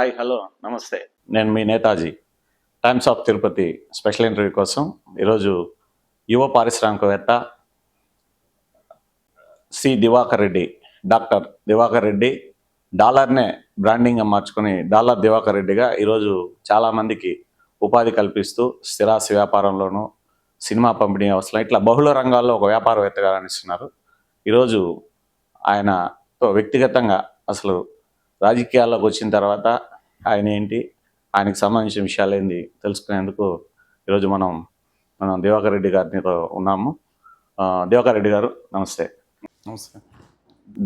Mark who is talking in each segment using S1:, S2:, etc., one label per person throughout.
S1: Hi hello namaste. నేను మీ Netaji. Times of Tirupati special interview కోసం ఈరోజు యువ పారిశ్రామికవేత్త సి దివాకర్ రెడ్డి డాక్టర్ దివాకర్ రెడ్డి డాలర్నే బ్రాండింగ్గా మార్చుకొని డాలర్ దివాకర్ రెడ్డిగా ఈరోజు చాలామందికి ఉపాధి కల్పిస్తూ స్థిరాస్తి వ్యాపారంలోనూ సినిమా పంపిణీ అవసరం ఇట్లా బహుళ రంగాల్లో ఒక వ్యాపారవేత్తగా రాణిస్తున్నారు. ఈరోజు ఆయన వ్యక్తిగతంగా అసలు రాజకీయాల్లోకి వచ్చిన తర్వాత ఆయన ఏంటి? ఆయనకి సంబంధించిన విషయాలు ఏంది తెలుసుకునేందుకు ఈరోజు మనం మనం దివాకర్ రెడ్డి గారితో ఉన్నాము. దివాకర్ రెడ్డి గారు నమస్తే.
S2: నమస్తే.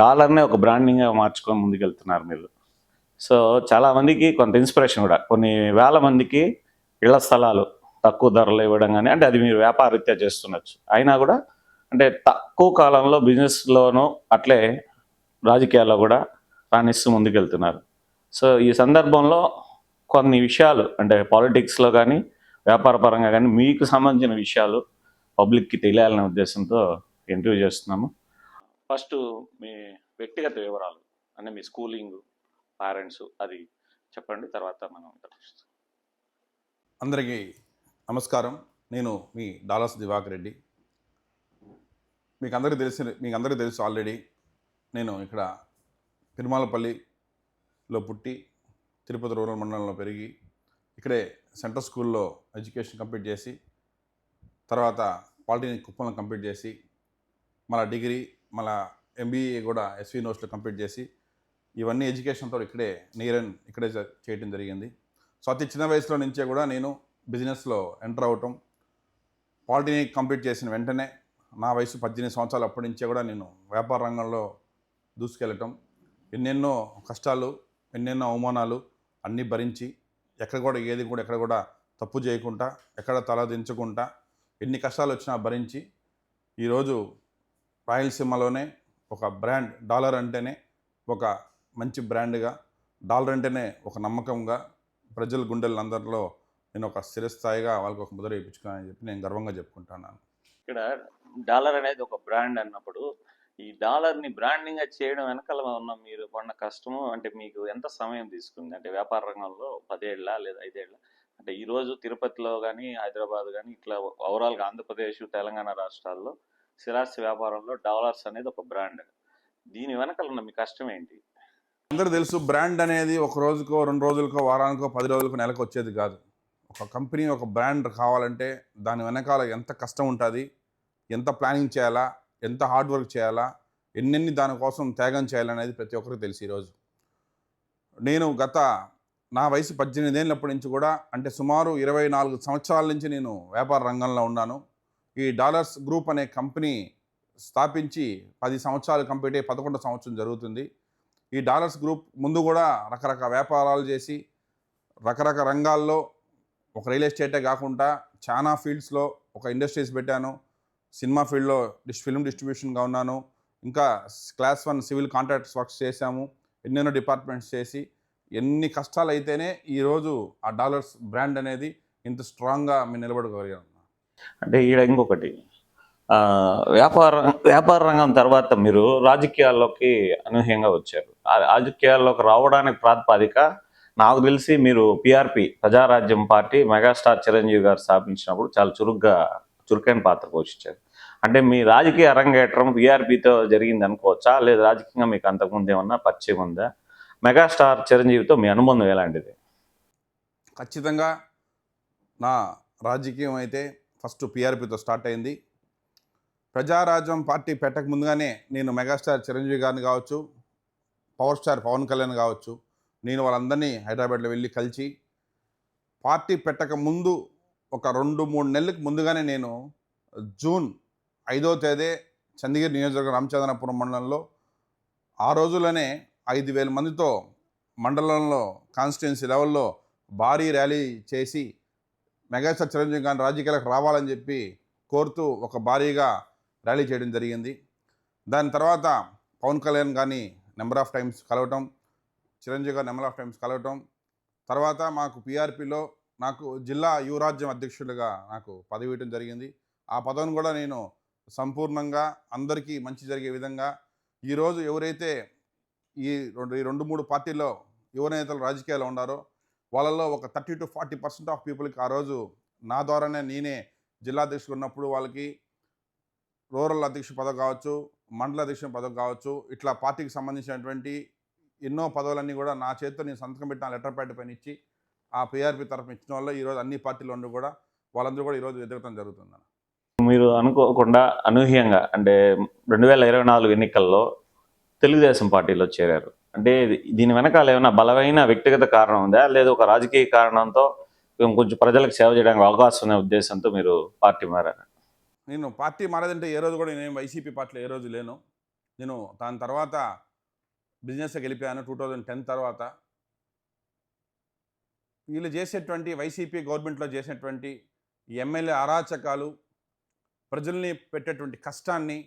S1: డాలర్నే ఒక బ్రాండింగ్గా మార్చుకొని ముందుకెళ్తున్నారు మీరు. సో చాలా మందికి కొంత ఇన్స్పిరేషన్ కూడా. కొన్ని వేల మందికి ఇళ్ళ స్థలాలు తక్కువ ధరలు ఇవ్వడం కానీ అంటే అది మీరు వ్యాపారరీత్యా చేస్తుండొచ్చు. అయినా కూడా అంటే తక్కువ కాలంలో బిజినెస్లోనూ అట్లే రాజకీయాల్లో కూడా రాణిస్తూ ముందుకెళ్తున్నారు. సో ఈ సందర్భంలో కొన్ని విషయాలు అంటే పాలిటిక్స్లో కానీ వ్యాపార పరంగా కానీ మీకు సంబంధించిన విషయాలు పబ్లిక్కి తెలియాలనే ఉద్దేశంతో ఇంటర్వ్యూ చేస్తున్నాము. ఫస్ట్ మీ వ్యక్తిగత వివరాలు అంటే మీ స్కూలింగ్ పేరెంట్స్ అది చెప్పండి తర్వాత మనం
S2: అందరికీ నమస్కారం. నేను మీ డాలస్ దివాకర్ రెడ్డి. మీకు అందరికీ తెలిసి మీకు అందరికీ తెలుసు ఆల్రెడీ నేను ఇక్కడ తిరుమలపల్లిలో పుట్టి తిరుపతి రూరల్ మండలంలో పెరిగి ఇక్కడే సెంట్రల్ స్కూల్లో ఎడ్యుకేషన్ కంప్లీట్ చేసి తర్వాత పాలిటెక్నిక్ కుప్పంలో కంప్లీట్ చేసి మళ్ళా డిగ్రీ మళ్ళా ఎంబీఏ కూడా ఎస్వి యూనివర్సిటీలో కంప్లీట్ చేసి ఇవన్నీ ఎడ్యుకేషన్తో ఇక్కడే నీరన్ ఇక్కడే చేయటం చేయడం జరిగింది. సో అతి చిన్న వయసులో నుంచే కూడా నేను బిజినెస్లో ఎంటర్ అవటం పాలిటెక్నిక్ కంప్లీట్ చేసిన వెంటనే నా వయసు పద్దెనిమిది సంవత్సరాలు అప్పటి నుంచే కూడా నేను వ్యాపార రంగంలో దూసుకెళ్ళటం ఎన్నెన్నో కష్టాలు ఎన్నెన్నో అవమానాలు అన్నీ భరించి ఎక్కడ కూడా ఏది కూడా ఎక్కడ కూడా తప్పు చేయకుండా ఎక్కడ తల దించకుండా ఎన్ని కష్టాలు వచ్చినా భరించి ఈరోజు రాయలసీమలోనే ఒక బ్రాండ్ డాలర్ అంటేనే ఒక మంచి బ్రాండ్గా డాలర్ అంటేనే ఒక నమ్మకంగా ప్రజల గుండెలందరిలో నేను ఒక స్థిరస్థాయిగా వాళ్ళకి ఒక ముద్ర వేయించుకున్నానని చెప్పి నేను గర్వంగా చెప్పుకుంటున్నాను.
S1: ఇక్కడ డాలర్ అనేది ఒక బ్రాండ్ అన్నప్పుడు ఈ డాలర్ని బ్రాండింగ్గా చేయడం వెనకాల ఉన్న మీరు పడిన కష్టము అంటే మీకు ఎంత సమయం తీసుకుంది? అంటే వ్యాపార రంగంలో పదేళ్ళ లేదా ఐదేళ్ళ? అంటే ఈరోజు తిరుపతిలో కానీ హైదరాబాద్ కానీ ఇట్లా ఓవరాల్గా ఆంధ్రప్రదేశ్ తెలంగాణ రాష్ట్రాల్లో స్థిరాస్తి వ్యాపారంలో డాలర్స్ అనేది ఒక బ్రాండ్. దీని వెనకాల ఉన్న మీ కష్టం ఏంటి?
S2: అందరూ తెలుసు బ్రాండ్ అనేది ఒక రోజుకో రెండు రోజులకో వారానికో పది రోజులకో నెలకు వచ్చేది కాదు. ఒక కంపెనీ ఒక బ్రాండ్ కావాలంటే దాని వెనకాల ఎంత కష్టం ఉంటుంది? ఎంత ప్లానింగ్ చేయాలా? ఎంత హార్డ్ వర్క్ చేయాలా ఎన్నెన్ని దానికోసం త్యాగం చేయాలనేది ప్రతి ఒక్కరికి తెలుసు ఈరోజు. నేను గత నా వయసు పద్దెనిమిది ఏళ్ళప్పటి నుంచి కూడా అంటే సుమారు ఇరవై నాలుగు సంవత్సరాల నుంచి నేను వ్యాపార రంగంలో ఉన్నాను. ఈ డాలర్స్ గ్రూప్ అనే కంపెనీ స్థాపించి పది సంవత్సరాలు కంప్లీట్ అయ్యి పదకొండు సంవత్సరం జరుగుతుంది. ఈ డాలర్స్ గ్రూప్ ముందు కూడా రకరకాల వ్యాపారాలు చేసి రకరకాల రంగాల్లో ఒక రియల్ ఎస్టేటే కాకుండా చాలా ఫీల్డ్స్లో ఒక ఇండస్ట్రీస్ పెట్టాను. సినిమా ఫీల్డ్లో డిస్ ఫిల్మ్ డిస్ట్రిబ్యూషన్గా ఉన్నాను. ఇంకా class one civil contracts works చేశాము. ఎన్నెన్నో డిపార్ట్మెంట్స్ చేసి ఎన్ని కష్టాలు అయితేనే ఈరోజు ఆ డాలర్స్ బ్రాండ్ అనేది ఇంత స్ట్రాంగ్గా మేము నిలబడగలిగాం.
S1: అంటే ఈడ ఇంకొకటి వ్యాపార వ్యాపార రంగం తర్వాత మీరు రాజకీయాల్లోకి అనూహ్యంగా వచ్చారు. రాజకీయాల్లోకి రావడానికి ప్రాతిపదిక నాకు తెలిసి మీరు PRP Prajarajyam party megastar Chiranjeevi garu స్థాపించినప్పుడు చాలా చురుగ్గా చురుకైన పాత్ర పోషించారు. అంటే మీ రాజకీయ అరంగేట్రం వీఆర్పీతో జరిగింది అనుకోవచ్చా? లేదా రాజకీయంగా మీకు అంతకుముందు ఏమన్నా పరిచయం ఉందా? మెగాస్టార్ చిరంజీవితో మీ అనుబంధం ఎలాంటిది?
S2: ఖచ్చితంగా నా రాజకీయం అయితే ఫస్ట్ పిఆర్పితో స్టార్ట్ అయింది. ప్రజారాజ్యం పార్టీ పెట్టక ముందుగానే నేను మెగాస్టార్ చిరంజీవి గారిని కావచ్చు పవర్ స్టార్ పవన్ కళ్యాణ్ కావచ్చు నేను వాళ్ళందరినీ హైదరాబాద్లో వెళ్ళి కలిసి పార్టీ పెట్టక ముందు ఒక రెండు మూడు నెలలకు ముందుగానే నేను జూన్ ఐదో తేదీ చండగిరి నియోజకవర్గం రామచంద్రపురం మండలంలో ఆ రోజుల్లోనే ఐదు వేల మందితో మండలంలో కాన్స్టిట్యున్సీ లెవెల్లో భారీ ర్యాలీ చేసి మెగాస్టార్ చిరంజీవి గారిని రాజకీయాలకు రావాలని చెప్పి కోరుతూ ఒక భారీగా ర్యాలీ చేయడం జరిగింది. దాని తర్వాత పవన్ కళ్యాణ్ గారిని నెంబర్ ఆఫ్ టైమ్స్ కలవటం చిరంజీవి గారు నెంబర్ ఆఫ్ టైమ్స్ కలవటం తర్వాత మాకు పీఆర్పీలో నాకు జిల్లా యువరాజ్యం అధ్యక్షుడిగా నాకు పదవి ఇవ్వడం జరిగింది. ఆ పదవిని కూడా నేను సంపూర్ణంగా అందరికీ మంచి జరిగే విధంగా ఈరోజు ఎవరైతే ఈ రెండు ఈ రెండు మూడు పార్టీల్లో యువ నేతలు రాజకీయాల్లో ఉన్నారో వాళ్ళలో ఒక thirty to forty percent of పీపుల్కి ఆ రోజు నా ద్వారానే నేనే జిల్లా అధ్యక్షుడు ఉన్నప్పుడు వాళ్ళకి రూరల్ అధ్యక్ష పదవి కావచ్చు మండల అధ్యక్ష పదవి కావచ్చు ఇట్లా పార్టీకి సంబంధించినటువంటి ఎన్నో పదవులన్నీ కూడా నా చేతితో నేను సంతకం పెట్టిన లెటర్ ప్యాడ్ పైన ఇచ్చి ఆ పిఆర్పి తరఫున ఇచ్చిన వల్ల ఈరోజు అన్ని పార్టీలు ఉండి కూడా వాళ్ళందరూ కూడా ఈరోజు ఎదగటం జరుగుతుంది
S1: మీరు అనుకోకుండా అనూహ్యంగా అంటే రెండు వేల ఇరవై నాలుగు ఎన్నికల్లో తెలుగుదేశం పార్టీలో చేరారు. అంటే దీని వెనకాల ఏమైనా బలమైన వ్యక్తిగత కారణం ఉందా? లేదా ఒక రాజకీయ కారణంతో కొంచెం ప్రజలకు సేవ చేయడానికి అవకాశం ఉన్న ఉద్దేశంతో మీరు పార్టీ మారారు?
S2: నేను పార్టీ మారేదంటే ఏ రోజు కూడా నేను వైసీపీ పార్టీలో ఏ రోజు లేను. నేను దాని తర్వాత బిజినెస్కి వెళ్ళిపోయాను టూ థౌజండ్ టెన్ తర్వాత. వీళ్ళు చేసేటువంటి వైసీపీ గవర్నమెంట్లో చేసేటువంటి ఎమ్మెల్యే అరాచకాలు ప్రజల్ని పెట్టేటువంటి కష్టాన్ని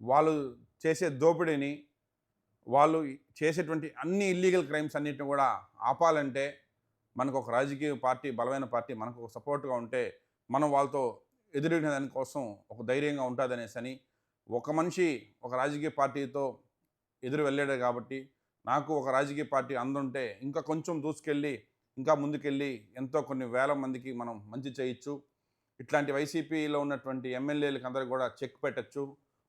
S2: వాళ్ళు చేసే దోపిడీని వాళ్ళు చేసేటువంటి అన్ని ఇల్లీగల్ క్రైమ్స్ అన్నిటిని కూడా ఆపాలంటే మనకు ఒక రాజకీయ పార్టీ బలమైన పార్టీ మనకు ఒక సపోర్ట్గా ఉంటే మనం వాళ్ళతో ఎదురుగిన దానికోసం ఒక ధైర్యంగా ఉంటుందనేసి అని ఒక మనిషి ఒక రాజకీయ పార్టీతో ఎదురు వెళ్ళాడు కాబట్టి నాకు ఒక రాజకీయ పార్టీ అందుంటే ఇంకా కొంచెం దూసుకెళ్ళి ఇంకా ముందుకెళ్ళి ఎంతో కొన్ని వేల మందికి మనం మంచి చేయొచ్చు. ఇట్లాంటి వైసీపీలో ఉన్నటువంటి ఎమ్మెల్యేలకు అందరికి కూడా చెక్ పెట్టచ్చు.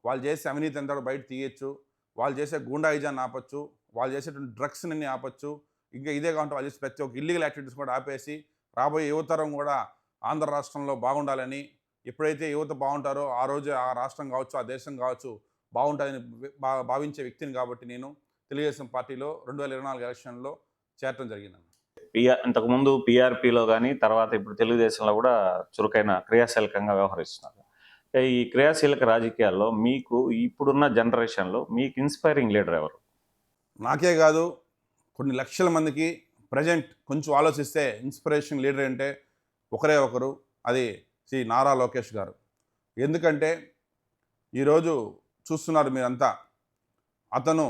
S2: వాళ్ళు చేసే అవినీతి అంతా బయట తీయచ్చు. వాళ్ళు చేసే గూండాయిజాన్ని ఆపచ్చు. వాళ్ళు చేసేటువంటి డ్రగ్స్ని ఆపచ్చు. ఇంకా ఇదే కాకుండా వాళ్ళు చేసే ప్రతి ఒక్క ఇల్లీగల్ యాక్టివిటీస్ కూడా ఆపేసి రాబోయే యువతరం కూడా ఆంధ్ర రాష్ట్రంలో బాగుండాలని ఎప్పుడైతే యువత బాగుంటారో ఆ రోజు ఆ రాష్ట్రం కావచ్చు ఆ దేశం కావచ్చు బాగుంటుందని భావించే వ్యక్తిని కాబట్టి నేను తెలుగుదేశం పార్టీలో రెండు వేల ఇరవై నాలుగు ఎలక్షన్లో చేరటం జరిగింది
S1: పిఆర్ ఇంతకుముందు పిఆర్పిలో కానీ తర్వాత ఇప్పుడు తెలుగుదేశంలో కూడా చురుకైన క్రియాశీలకంగా వ్యవహరిస్తున్నారు. ఈ క్రియాశీలక రాజకీయాల్లో మీకు ఇప్పుడున్న జనరేషన్లో మీకు ఇన్స్పైరింగ్ లీడర్ ఎవరు?
S2: నాకే కాదు కొన్ని లక్షల మందికి ప్రజెంట్ కొంచెం ఆలోచిస్తే ఇన్స్పిరేషన్ లీడర్ అంటే ఒకరే ఒకరు అది శ్రీ నారా లోకేష్ గారు. ఎందుకంటే ఈరోజు చూస్తున్నారు మీరంతా అతను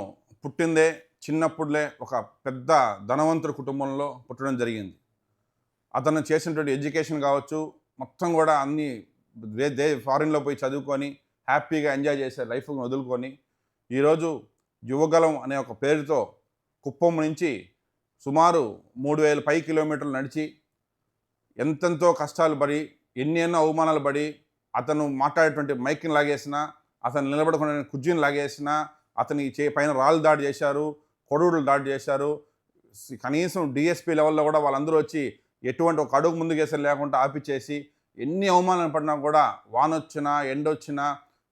S2: పుట్టిందే చిన్నప్పుడులే ఒక పెద్ద ధనవంతుడి కుటుంబంలో పుట్టడం జరిగింది. అతను చేసినటువంటి ఎడ్యుకేషన్ కావచ్చు మొత్తం కూడా అన్ని దే ఫారిన్లో పోయి చదువుకొని హ్యాపీగా ఎంజాయ్ చేసే లైఫ్ని వదులుకొని ఈరోజు యువగలం అనే ఒక పేరుతో కుప్పం నుంచి సుమారు మూడు వేల పై కిలోమీటర్లు నడిచి ఎంతెంతో కష్టాలు పడి ఎన్ని ఎన్నో అవమానాలు పడి అతను మాట్లాడేటువంటి మైక్ని లాగేసినా అతను నిలబడకుండా కుర్జీని లాగేసినా అతని చే పైన రాళ్ళు దాడి చేశారు కొడుగులు దాడి చేశారు. కనీసం డిఎస్పీ లెవెల్లో కూడా వాళ్ళందరూ వచ్చి ఎటువంటి ఒక అడుగు ముందుకేసరి లేకుండా ఆపిచేసి ఎన్ని అవమానాలు పడినా కూడా వాన వచ్చినా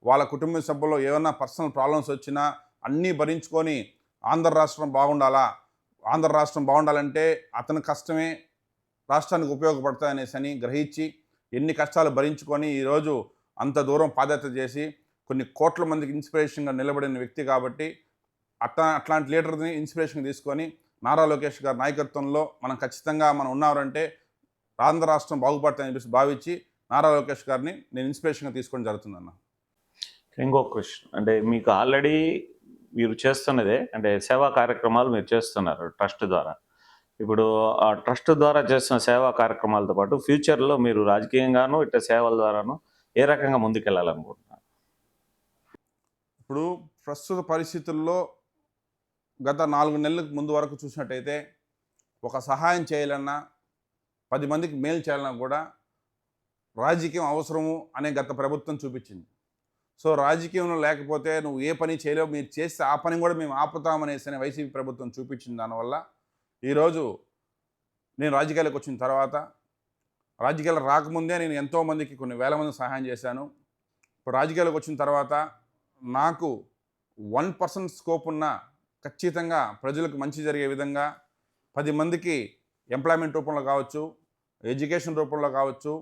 S2: వాళ్ళ కుటుంబ సభ్యుల్లో ఏమైనా పర్సనల్ ప్రాబ్లమ్స్ వచ్చినా అన్నీ భరించుకొని ఆంధ్ర రాష్ట్రం బాగుండాలా? ఆంధ్ర రాష్ట్రం బాగుండాలంటే అతని కష్టమే రాష్ట్రానికి ఉపయోగపడతాయనేసి అని గ్రహించి ఎన్ని కష్టాలు భరించుకొని ఈరోజు అంత దూరం పాదయాత్ర చేసి కొన్ని కోట్ల మందికి ఇన్స్పిరేషన్గా నిలబడిన వ్యక్తి కాబట్టి అట్లా అట్లాంటి లీడర్ని ఇన్స్పిరేషన్ తీసుకొని నారా లోకేష్ గారి నాయకత్వంలో మనం ఖచ్చితంగా మనం ఉన్నారంటే ఆంధ్ర రాష్ట్రం బాగుపడతాయని చెప్పేసి భావించి నారా లోకేష్ గారిని నేను ఇన్స్పిరేషన్గా తీసుకోవడం జరుగుతుందన్న.
S1: ఇంకో క్వశ్చన్. అంటే మీకు ఆల్రెడీ మీరు చేస్తున్నదే అంటే సేవా కార్యక్రమాలు మీరు చేస్తున్నారు ట్రస్ట్ ద్వారా. ఇప్పుడు ఆ ట్రస్ట్ ద్వారా చేస్తున్న సేవా కార్యక్రమాలతో పాటు ఫ్యూచర్లో మీరు రాజకీయంగాను ఇట్లా సేవల ద్వారాను ఏ రకంగా ముందుకెళ్ళాలనుకుంటున్నారు?
S2: ఇప్పుడు ప్రస్తుత పరిస్థితుల్లో గత నాలుగు నెలలకు ముందు వరకు చూసినట్టయితే ఒక సహాయం చేయాలన్నా పది మందికి మేలు చేయాలన్నా కూడా రాజకీయం అవసరము అనే గత ప్రభుత్వం చూపించింది. సో రాజకీయంలో లేకపోతే నువ్వు ఏ పని చేయలేవు మీరు చేస్తే ఆ పని కూడా మేము ఆపుతామనేసి అనే వైసీపీ ప్రభుత్వం చూపించింది దానివల్ల ఈరోజు నేను రాజకీయాలకు వచ్చిన తర్వాత రాజకీయాలు రాకముందే నేను ఎంతోమందికి కొన్ని వేల మంది సహాయం చేశాను. ఇప్పుడు రాజకీయాలకు వచ్చిన తర్వాత నాకు వన్ పర్సెంట్ స్కోప్ ఉన్న ఖచ్చితంగా ప్రజలకు మంచి జరిగే విధంగా పది మందికి ఎంప్లాయ్మెంట్ రూపంలో కావచ్చు ఎడ్యుకేషన్ రూపంలో కావచ్చు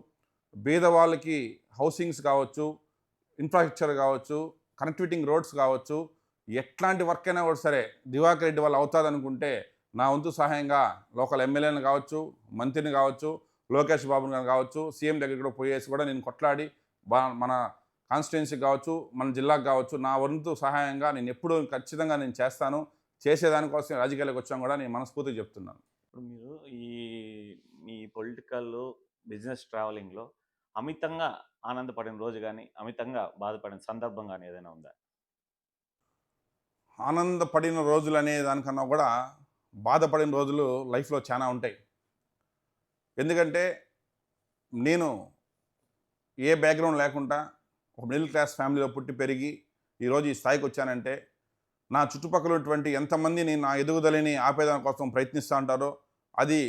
S2: బీద వాళ్ళకి హౌసింగ్స్ కావచ్చు ఇన్ఫ్రాస్ట్రక్చర్ కావచ్చు కనెక్టివిటింగ్ రోడ్స్ కావచ్చు ఎట్లాంటి వర్క్ అయినా కూడా సరే దివాకర్ రెడ్డి వాళ్ళు అవుతుంది అనుకుంటే నా వంతు సహాయంగా లోకల్ ఎమ్మెల్యేని కావచ్చు మంత్రిని కావచ్చు లోకేష్ బాబుని కావచ్చు సీఎం దగ్గరికి కూడా పోయేసి కూడా నేను కొట్లాడి మన కాన్స్టిట్యున్సీకి కావచ్చు మన జిల్లాకు కావచ్చు నా వంతు సహాయంగా నేను ఎప్పుడు ఖచ్చితంగా నేను చేస్తాను. చేసేదానికోసం రాజకీయాలకు వచ్చాను కూడా నేను మనస్ఫూర్తిగా చెప్తున్నాను.
S1: ఇప్పుడు మీరు ఈ మీ పొలిటికల్ బిజినెస్ ట్రావెలింగ్లో అమితంగా ఆనందపడిన రోజు కానీ అమితంగా బాధపడిన సందర్భం కానీ ఏదైనా ఉందా?
S2: ఆనందపడిన రోజులు అనే దానికన్నా కూడా బాధపడిన రోజులు లైఫ్లో చాలా ఉంటాయి. ఎందుకంటే నేను ఏ బ్యాక్గ్రౌండ్ లేకుండా ఒక మిడిల్ క్లాస్ ఫ్యామిలీలో పుట్టి పెరిగి ఈరోజు ఈ స్థాయికి వచ్చానంటే నా చుట్టుపక్కల ఉన్నటువంటి ఎంతమందిని నా ఎదుగుదలని ఆపేదాని కోసం ప్రయత్నిస్తూ ఉంటారో అది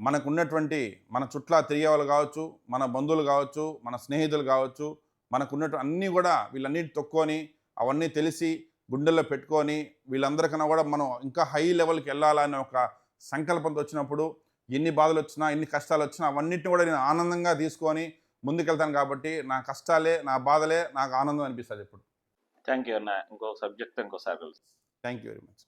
S2: మనకున్నటువంటి మన చుట్ల తిరిగే వాళ్ళు కావచ్చు మన బంధువులు కావచ్చు మన స్నేహితులు కావచ్చు మనకు అన్నీ కూడా వీళ్ళన్నిటి తొక్కొని అవన్నీ తెలిసి గుండెల్లో పెట్టుకొని వీళ్ళందరికన్నా కూడా మనం ఇంకా హై లెవెల్కి వెళ్ళాలనే ఒక సంకల్పంతో వచ్చినప్పుడు ఎన్ని బాధలు వచ్చినా ఎన్ని కష్టాలు వచ్చినా అవన్నిటిని కూడా నేను ఆనందంగా తీసుకొని ముందుకెళ్తాను కాబట్టి నా కష్టాలే నా బాధలే నాకు ఆనందం అనిపిస్తుంది ఇప్పుడు
S1: థ్యాంక్ యూ అన్న ఇంకో సబ్జెక్ట్ ఇంకోసారి
S2: థ్యాంక్ యూ వెరీ మచ్